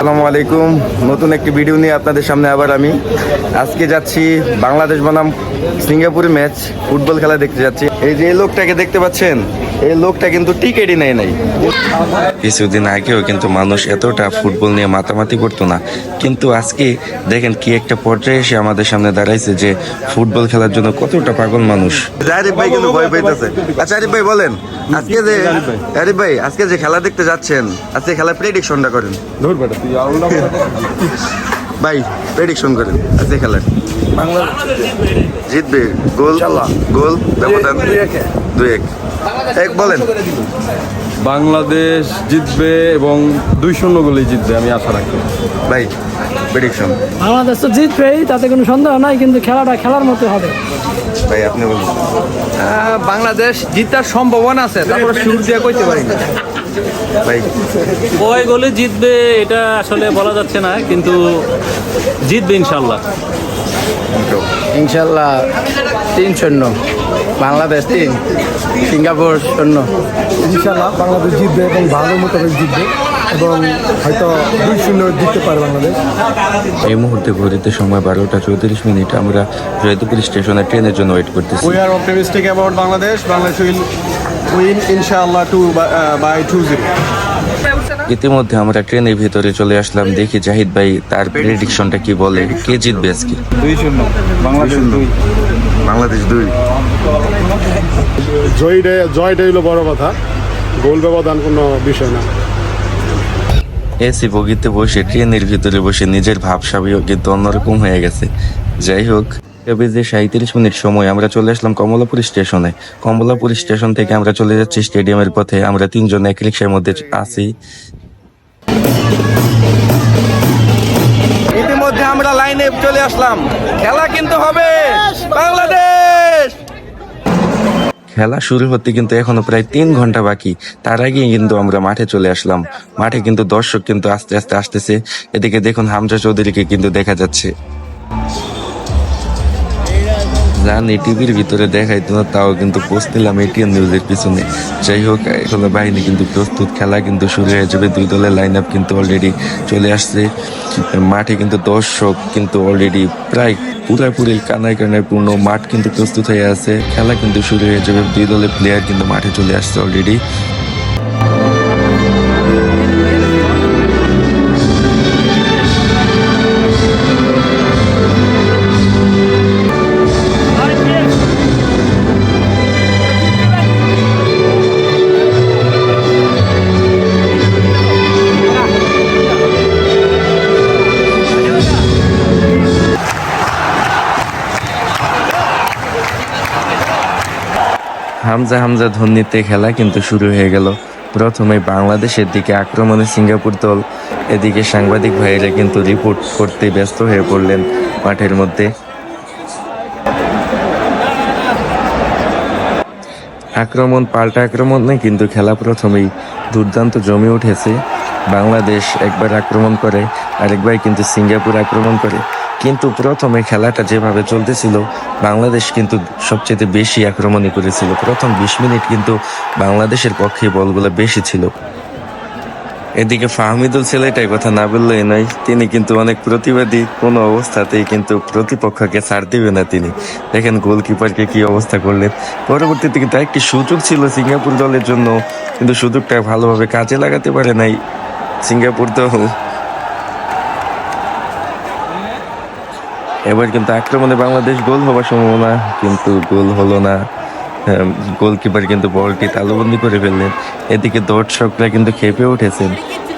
আসসালামু আলাইকুম। নতুন একটি ভিডিও নিয়ে আপনাদের সামনে আবার আমি। আজকে যাচ্ছি বাংলাদেশ বনাম সিঙ্গাপুর ম্যাচ ফুটবল খেলা দেখতে যাচ্ছি। এই যে লোকটাকে দেখতে পাচ্ছেন? এই লোকটা কিন্তু টিকেটই নেয় নাই। কিছুদিন আগেও কিন্তু মানুষ এতটা ফুটবল নিয়ে মাতামাতি করতো না। কিন্তু আজকে দেখেন কি একটা পর্যায়ে এসে আমাদের সামনে দাঁড়াইছে যে ফুটবল খেলার জন্য কতটা পাগল মানুষ। আরিফ ভাই কিন্তু ভয় পাইতেছে। আচ্ছা আরিফ ভাই বলেন আজকে যে আরিফ ভাই আজকে যে খেলা দেখতে যাচ্ছেন আজকে খেলার প্রেডিকশনটা করেন। ভাই প্রেডিকশন করেন আজকে খেলার। বাংলা জিতবে গোল গোল ব্যবধান দুই এক। এক বলেন। বাংলাদেশ জিতবে এবং দুই শূন্য গোলেই জিতবে আমি আশা রাখি। ভাই প্রেডিকশন বাংলাদেশ তো জিতবেই তাতে কোনো সন্দেহ নাই কিন্তু খেলাটা খেলার মতো হবে। ভাই আপনি বলুন। বাংলাদেশ জিতার সম্ভাবনা আছে তারপরে শুরু দিয়ে কইতে পারি না। ভাই। কয় গোলে জিতবে এটা আসলে বলা যাচ্ছে না কিন্তু জিতবে ইনশাল্লাহ। ইনশাল্লাহ তিন শূন্য। বাংলাদেশ তিন সিঙ্গাপুর শূন্য। ইনশাল্লাহ বাংলাদেশ জিতবে এবং ভালো মোতাবেক জিতবে এবং হয়তো দুই শূন্য জিততে পারে বাংলাদেশ। এই মুহূর্তে ঘড়িতে সময় বারোটা চৌত্রিশ মিনিট। আমরা জয়দেবপুর স্টেশনে ট্রেনের জন্য ওয়েট করতেছি। We are optimistic about Bangladesh Bangladesh will win inshallah to uh, by 2-0. ইতিমধ্যে আমরা ট্রেনের ভিতরে চলে আসলাম। দেখি জাহিদ ভাই তার প্রেডিকশনটা কি বলে। কে জিতবে আজকে? দুই শূন্য। বাংলাদেশ দুই। বাংলাদেশ দুই। জয়টা জয়টাই হলো বড় কথা। গোল ব্যবধান কোনো বিষয় না। এসি বগিতে বসে ট্রেনের ভিতরে বসে নিজের ভাবসাবিও কিন্তু অন্যরকম হয়ে গেছে। যাই হোক তবে যে সাঁত্রিশ মিনিট সময় আমরা চলে আসলাম কমলাপুর স্টেশনে। কমলাপুর স্টেশন থেকে আমরা চলে যাচ্ছি স্টেডিয়ামের পথে। আমরা তিনজন এক রিক্সার মধ্যে আছি। ইতিমধ্যে আমরা লাইনে চলে আসলাম। খেলা কিন্তু হবে। বাংলাদেশ! খেলা শুরু হতে কিন্তু এখনও প্রায় তিন ঘণ্টা বাকি। তার আগেই কিন্তু আমরা মাঠে চলে আসলাম। মাঠে কিন্তু দর্শক কিন্তু আস্তে আস্তে আসতেছে। এদিকে দেখুন হামজা চৌধুরীকে কিন্তু দেখা যাচ্ছে। জানি টিভির ভিতরে দেখাইতো না, তাও কিন্তু পোস্ট দিলাম এটিএন নিউজের পিছনে। যাই হোক, এখনও বাহিনী কিন্তু প্রস্তুত, খেলা কিন্তু শুরু হয়ে যাবে। দুই দলের লাইন আপ কিন্তু অলরেডি চলে আসছে। মাঠে কিন্তু দর্শক কিন্তু অলরেডি প্রায় পুরাপুরি কানায় কানায় পূর্ণ। মাঠ কিন্তু প্রস্তুত হয়ে আছে। খেলা কিন্তু শুরু হয়ে যাবে। দুই দলের প্লেয়ার কিন্তু মাঠে চলে আসছে অলরেডি হামজা হামজা ধন্যিতে খেলা কিন্তু শুরু হয়ে গেল। প্রথমে বাংলাদেশের দিকে আক্রমণে সিঙ্গাপুর দল, এদিকে সাংবাদিক ভাইয়েরা কিন্তু রিপোর্ট করতে ব্যস্ত হয়ে পড়লেন মাঠের মধ্যে। আক্রমণ, পাল্টা আক্রমণে কিন্তু খেলা প্রথমেই দুর্দান্ত জমে উঠেছে। বাংলাদেশ একবার আক্রমণ করে, আরেকবার কিন্তু সিঙ্গাপুর আক্রমণ করে। কিন্তু প্রথমে খেলাটা যেভাবে চলতেছিল, বাংলাদেশ কিন্তু সবচেয়ে বেশি আক্রমণই করেছিল। প্রথম বিশ মিনিট কিন্তু বাংলাদেশের পক্ষে বলগুলো বেশি ছিল। এদিকে ফাহমিদুল ছেলেটাই কথা না বললেই নয়, তিনি কিন্তু অনেক প্রতিবাদী, কোনো অবস্থাতেই কিন্তু প্রতিপক্ষকে ছাড় দিবে না তিনি। দেখেন গোলকিপারকে কি অবস্থা করলেন। পরবর্তীতে কিন্তু একটি সুযোগ ছিল সিঙ্গাপুর দলের জন্য, কিন্তু সুযোগটা ভালোভাবে কাজে লাগাতে পারে নাই। সিঙ্গাপুর দল এবার কিন্তু আক্রমণে বাংলাদেশ গোল হওয়ার সম্ভাবনা কিন্তু গোল হলো না। গোলকিপার কিন্তু বলটি তালুবন্দি করে ফেললেন। এদিকে দর্শকরা কিন্তু খেপে উঠেছেন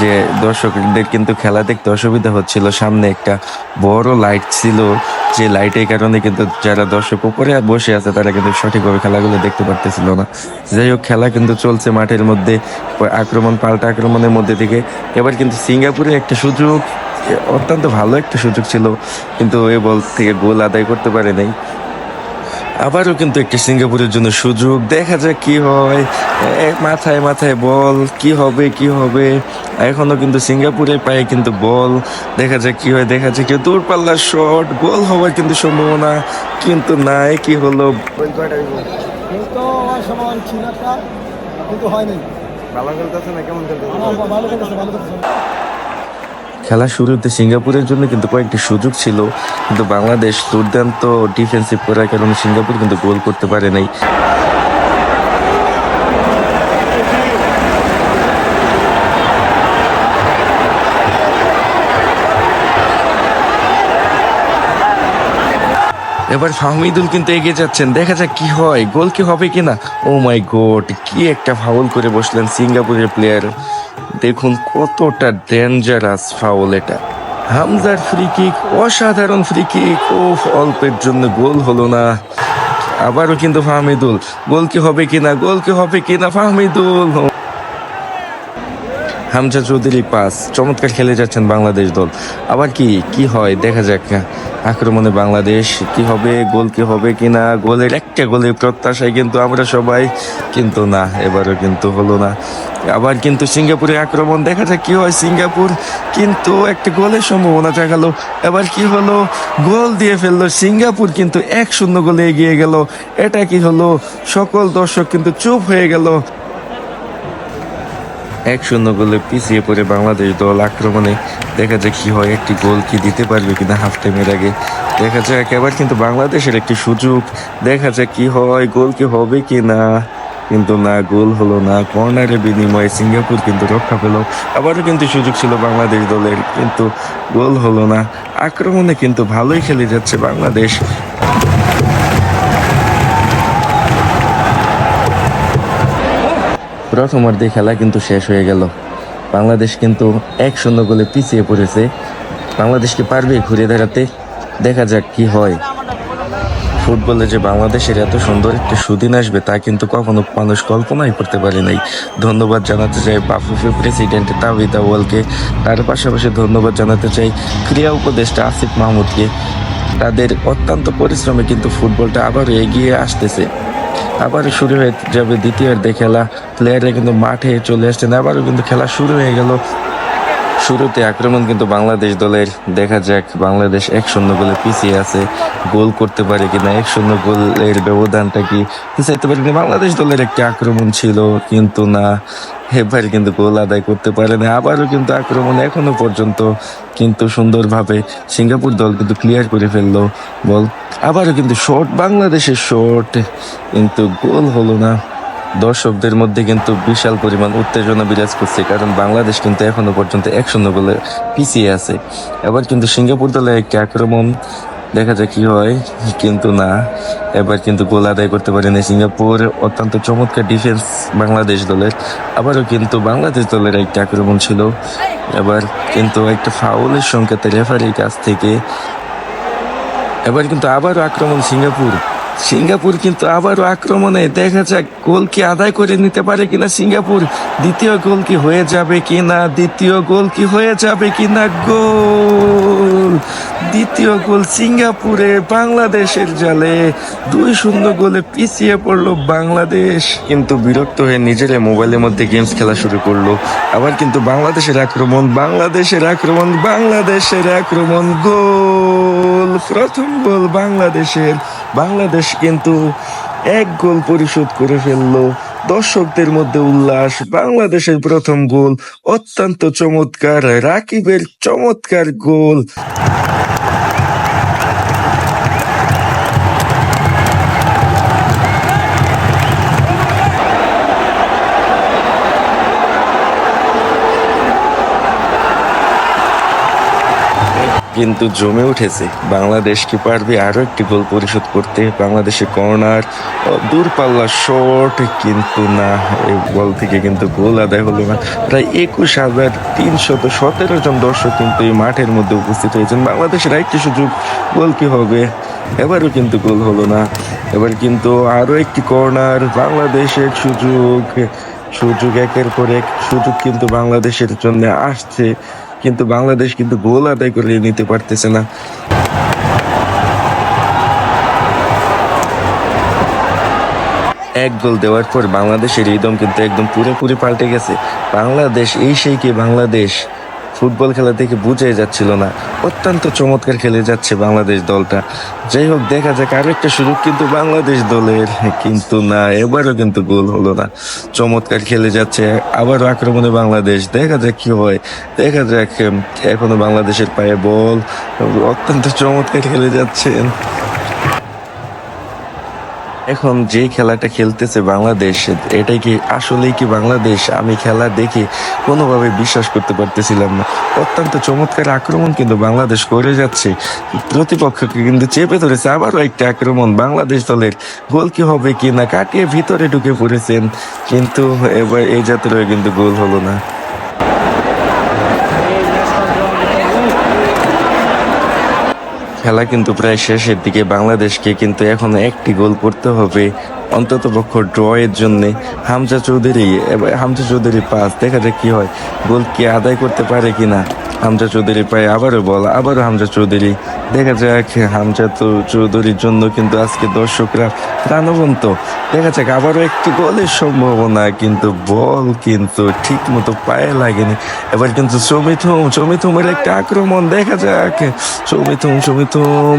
যে দর্শকদের কিন্তু খেলা দেখতে অসুবিধা হচ্ছিল। সামনে একটা বড় লাইট ছিল। যে লাইটের কারণে কিন্তু যারা দর্শক উপরে বসে আছে, তারা কিন্তু সঠিকভাবে খেলাগুলো দেখতে পারতেছিল না। যাই হোক, খেলা কিন্তু চলছে মাঠের মধ্যে। আক্রমণ, পাল্টা আক্রমণের মধ্যে থেকে। এবার কিন্তু সিঙ্গাপুরে একটা সুযোগ অত্যন্ত ভালো একটা সুযোগ ছিল কিন্তু এ বল থেকে গোল আদায় করতে পারে নাই। আবারও কিন্তু একটি সিঙ্গাপুরের জন্য সুযোগ। দেখা যাক কি হয়। এ, মাথায় মাথায় বল কি হবে কি হবে? এখনও কিন্তু সিঙ্গাপুরের পায়ে কিন্তু বল। দেখা যাক কি হয় দেখা যাক। কি। দূরপাল্লার শট গোল হওয়ার কিন্তু সম্ভাবনা কিন্তু নাই। কি হলো? কিন্তু হয়নি। ভালো খেলতেছে না কেমন খেলতেছে? ভালো খেলতেছে ভালো খেলতেছে। খেলা শুরুতে সিঙ্গাপুরের জন্য কিন্তু কয়েকটি সুযোগ ছিল, কিন্তু বাংলাদেশ দুর্দান্ত ডিফেন্সিভ করার কারণে সিঙ্গাপুর কিন্তু গোল করতে পারে নাই। এবার ফাহমিদুল কিন্তু এগিয়ে যাচ্ছেন, দেখা যাক কি হয়, গোল কি হবে কিনা? ও মাই গড কি একটা ফাউল করে বসলেন সিঙ্গাপুরের প্লেয়ার দেখুন কতটা ডেঞ্জারাস ফাউল এটা। হামজার ফ্রি কিক অসাধারণ ফ্রি কিক ও অল্পের জন্য গোল হলো না। আবারও কিন্তু ফাহমিদুল, গোল কি হবে কিনা, গোল কি হবে কিনা, ফাহমিদুল। হামজা চৌধুরী পাস। চমৎকার খেলে যাচ্ছেন বাংলাদেশ দল। আবার কি কি হয়? দেখা যাক। আক্রমণে বাংলাদেশ কি হবে, গোল কি হবে কি না গোলের একটা গোলের প্রত্যাশায় কিন্তু আমরা সবাই, কিন্তু না, এবারও কিন্তু হলো না। আবার কিন্তু সিঙ্গাপুরে আক্রমণ, দেখা যাক কি হয় সিঙ্গাপুর। কিন্তু একটা গোলের সম্ভাবনা দেখাল এবার কি হলো? গোল দিয়ে ফেলল সিঙ্গাপুর, কিন্তু এক শূন্য গোলে এগিয়ে গেল। এটা কি হলো? সকল দর্শক কিন্তু চুপ হয়ে গেল। এক শূন্য গোলে পিছিয়ে পড়ে বাংলাদেশ দল আক্রমণে। দেখা যাক কি হয়, একটি গোল কি দিতে পারবে কিনা হাফ টাইমের আগে। দেখা যাক, এবার কিন্তু বাংলাদেশের একটি সুযোগ। দেখা যাক কি হয়, গোল কি হবে কি না কিন্তু না, গোল হলো না। কর্নারের বিনিময়ে সিঙ্গাপুর কিন্তু রক্ষা পেল। আবারও কিন্তু সুযোগ ছিল বাংলাদেশ দলের, কিন্তু গোল হলো না। আক্রমণে কিন্তু ভালোই খেলে যাচ্ছে বাংলাদেশ। প্রথমার্ধে খেলা কিন্তু শেষ হয়ে গেল। বাংলাদেশ কিন্তু এক শূন্য গোলে পিছিয়ে পড়েছে। বাংলাদেশকে পারবে ঘুরে দাঁড়াতে? দেখা যাক কি হয়। ফুটবলে যে বাংলাদেশের এত সুন্দর একটা সুদিন আসবে তা কিন্তু কখনো মানুষ কল্পনাই করতে পারে নাই। ধন্যবাদ জানাতে চাই বাফুফে প্রেসিডেন্ট তাবিদ আউয়ালকে। তার পাশাপাশি ধন্যবাদ জানাতে চাই ক্রীড়া উপদেষ্টা আসিফ মাহমুদকে। তাদের অত্যন্ত পরিশ্রমে কিন্তু ফুটবলটা আবারও এগিয়ে আসতেছে। আবারও শুরু হয়ে যাবে দ্বিতীয়ার্ধে খেলা। প্লেয়াররা কিন্তু মাঠে চলে আসছেন, আবারও কিন্তু খেলা শুরু হয়ে গেল। শুরুতে আক্রমণ কিন্তু বাংলাদেশ দলের দেখা যাক, বাংলাদেশ এক শূন্য গোলে পিছিয়ে আছে। গোল করতে পারে কিনা, এক শূন্য গোলের ব্যবধানটা কি? চাইতে পারে কিনা, বাংলাদেশ দলের একটি আক্রমণ ছিল, কিন্তু না, এবার কিন্তু গোল আদায় করতে পারে না। আবারও কিন্তু আক্রমণ এখনও পর্যন্ত কিন্তু সুন্দরভাবে সিঙ্গাপুর দল কিন্তু ক্লিয়ার করে ফেলল বল। আবারও কিন্তু শর্ট বাংলাদেশের শর্ট কিন্তু গোল হলো না। দর্শকদের মধ্যে কিন্তু বিশাল পরিমাণ উত্তেজনা বিরাজ করছে, কারণ বাংলাদেশ কিন্তু এখনও পর্যন্ত এক শূন্য বলে পিছিয়ে আছে। এবার কিন্তু সিঙ্গাপুর দলের একটি আক্রমণ, দেখা যায় কি হয়, কিন্তু না। এবার কিন্তু গোল আদায় করতে পারেনি সিঙ্গাপুর। অত্যন্ত চমৎকার ডিফেন্স বাংলাদেশ দলের। আবারও কিন্তু বাংলাদেশ দলের একটি আক্রমণ ছিল। এবার কিন্তু একটা ফাউলের সংকেত রেফারির কাছ থেকে এবার কিন্তু আবারও আক্রমণ সিঙ্গাপুর। সিঙ্গাপুর কিন্তু আবারও আক্রমণে দেখা যাক গোল কি আদায় করে নিতে পারে কিনা সিঙ্গাপুর। দ্বিতীয় গোল কি হয়ে যাবে কিনা? দ্বিতীয় গোল কি হয়ে যাবে কিনা? গোল! দ্বিতীয় গোল সিঙ্গাপুরে বাংলাদেশের জালে। দুই শূন্য গোলে পিছিয়ে পড়ল বাংলাদেশ। কিন্তু বিরক্ত হয়ে নিজেরা মোবাইলের মধ্যে গেমস খেলা শুরু করল। আবার কিন্তু বাংলাদেশের আক্রমণ বাংলাদেশের আক্রমণ বাংলাদেশের আক্রমণ, গোল। প্রথম গোল বাংলাদেশের। বাংলাদেশ কিন্তু এক গোল পরিশোধ করে ফেলল। দর্শকদের মধ্যে উল্লাস, বাংলাদেশের প্রথম গোল, অত্যন্ত চমৎকার, রাকিবের চমৎকার গোল। কিন্তু জমে উঠেছে, বাংলাদেশ কি পারবে আরও একটি গোল পরিশোধ করতে? বাংলাদেশের কর্নার দূরপাল্লা শট কিন্তু না এই বল থেকে কিন্তু গোল আদায় হলো না। প্রায় একুশ হাজার তিনশত সতেরো জন দর্শক কিন্তু এই মাঠের মধ্যে উপস্থিত হয়েছেন। বাংলাদেশের একটি সুযোগ, গোল কি হবে? এবারও কিন্তু গোল হলো না। এবার কিন্তু আরও একটি কর্নার, বাংলাদেশের সুযোগ। সুযোগ একের পর এক, সুযোগ কিন্তু বাংলাদেশের জন্য আসছে। কিন্তু বাংলাদেশ কিন্তু গোল আদায় করে নিতে পারতেছে না। এক গোল দেওয়ার পর বাংলাদেশের রিদম কিন্তু একদম পুরোপুরি পাল্টে গেছে। বাংলাদেশ এই সেই কি বাংলাদেশ? ফুটবল খেলা দেখে বুঝাই যাচ্ছিল না। অত্যন্ত চমৎকার খেলে যাচ্ছে বাংলাদেশ দলটা। যাই হোক, দেখা যাক আরও একটা সুযোগ কিন্তু বাংলাদেশ দলের। কিন্তু না, এবারও কিন্তু গোল হলো না। চমৎকার খেলে যাচ্ছে, আবারও আক্রমণে বাংলাদেশ। দেখা যাক কি হয়। দেখা যাক এখনও বাংলাদেশের পায়ে বল। অত্যন্ত চমৎকার খেলে যাচ্ছেন। এখন যে খেলাটা খেলতেছে বাংলাদেশ, এটাই কি আসলেই কি বাংলাদেশ? আমি খেলা দেখে কোনোভাবে বিশ্বাস করতে পারতেছিলাম না। অত্যন্ত চমৎকার আক্রমণ কিন্তু বাংলাদেশ করে যাচ্ছে। প্রতিপক্ষকে কিন্তু চেপে ধরেছে আবারও একটা আক্রমণ। বাংলাদেশ দলের গোল কি হবে কি না, কাটিয়ে ভিতরে ঢুকে পড়েছেন। কিন্তু এবার এই যাত্রায় কিন্তু গোল হলো না। খেলা কিন্তু প্রায় শেষের দিকে বাংলাদেশকে কিন্তু এখন একটি গোল করতে হবে। অন্তত পক্ষ ড্র এর জন্য হামজা চৌধুরী হামজা চৌধুরী পাস দেখা যাক কি হয়। গোল কি আদায় করতে পারে কি না হামজা চৌধুরী পায় আবারও বল, আবারও হামজা চৌধুরী। দেখা যাক, হামজা তো চৌধুরীর জন্য কিন্তু আজকে দর্শকরা প্রাণবন্ত। দেখা যাক, আবারও একটি গোলের সম্ভাবনা, কিন্তু বল কিন্তু ঠিক মতো পায়ে লাগেনি। এবার কিন্তু সৌমিথুম, সৌমিথুমের একটা আক্রমণ, দেখা যাক। সৌমিথুম সৌমিথুম,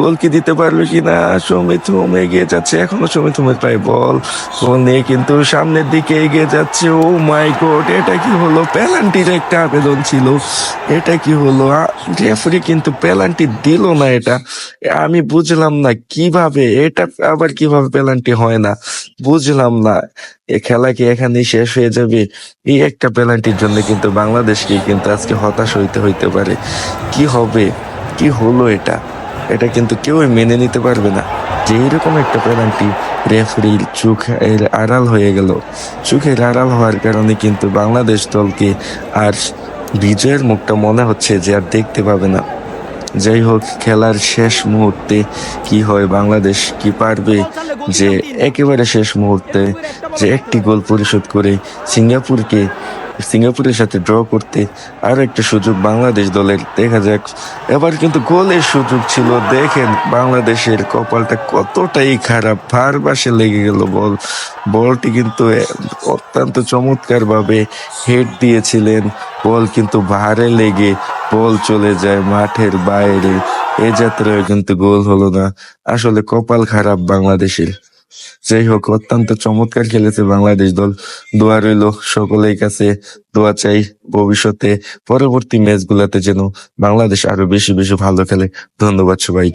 গোল কি দিতে পারবে কিনা? সৌমিথুম এগিয়ে যাচ্ছে, এখনও সৌমিথুমের পায়ে বল। বল কিন্তু সামনের দিকে এগিয়ে যাচ্ছে। ও মাই গড, এটা কি হলো? পেনাল্টির একটা আবেদন ছিল। এটা কি হলো? রেফারি কিন্তু পেনাল্টি দিল না এটা। আমি বুঝলাম না কীভাবে, এটা আবার কীভাবে পেনাল্টি হয় না? বুঝলাম না। এ খেলা কি এখানেই শেষ হয়ে যাবে? এই একটা পেনাল্টির জন্য কিন্তু বাংলাদেশকে কিন্তু আজকে হতাশ হইতে হইতে পারে। কি হবে? কি হলো এটা? এটা কিন্তু কেউই মেনে নিতে পারবে না। যে এরকম একটা পেনাল্টি রেফারির চোখের আড়াল হয়ে গেল। চোখের আড়াল হওয়ার কারণে কিন্তু বাংলাদেশ দলকে আর বিজয়ের মুখটা মনে হচ্ছে যে আর দেখতে পাবে না। যাই হোক, খেলার শেষ মুহূর্তে কি হয়, বাংলাদেশ কি পারবে যে একেবারে শেষ মুহূর্তে যে একটি গোল পরিশোধ করে সিঙ্গাপুরকে সিঙ্গাপুরের সাথে ড্র করতে আর একটা সুযোগ বাংলাদেশ দলের দেখা যাক। এবার কিন্তু গোলের সুযোগ ছিল। দেখেন বাংলাদেশের কপালটা কতটাই খারাপ। ভার বাসে লেগে গেল বল। বলটি কিন্তু অত্যন্ত চমৎকার ভাবে হেড দিয়েছিলেন। বল কিন্তু ভারে লেগে বল চলে যায় মাঠের বাইরে। এ যাত্রায় কিন্তু গোল হলো না। আসলে কপাল খারাপ বাংলাদেশের। যাই হোক, অত্যন্ত চমৎকার খেলেছে বাংলাদেশ দল। দোয়া রইল সকলের কাছে। দোয়া চাই ভবিষ্যতে পরবর্তী ম্যাচগুলোতে যেন বাংলাদেশ আরও বেশি বেশি ভালো খেলে। ধন্যবাদ সবাই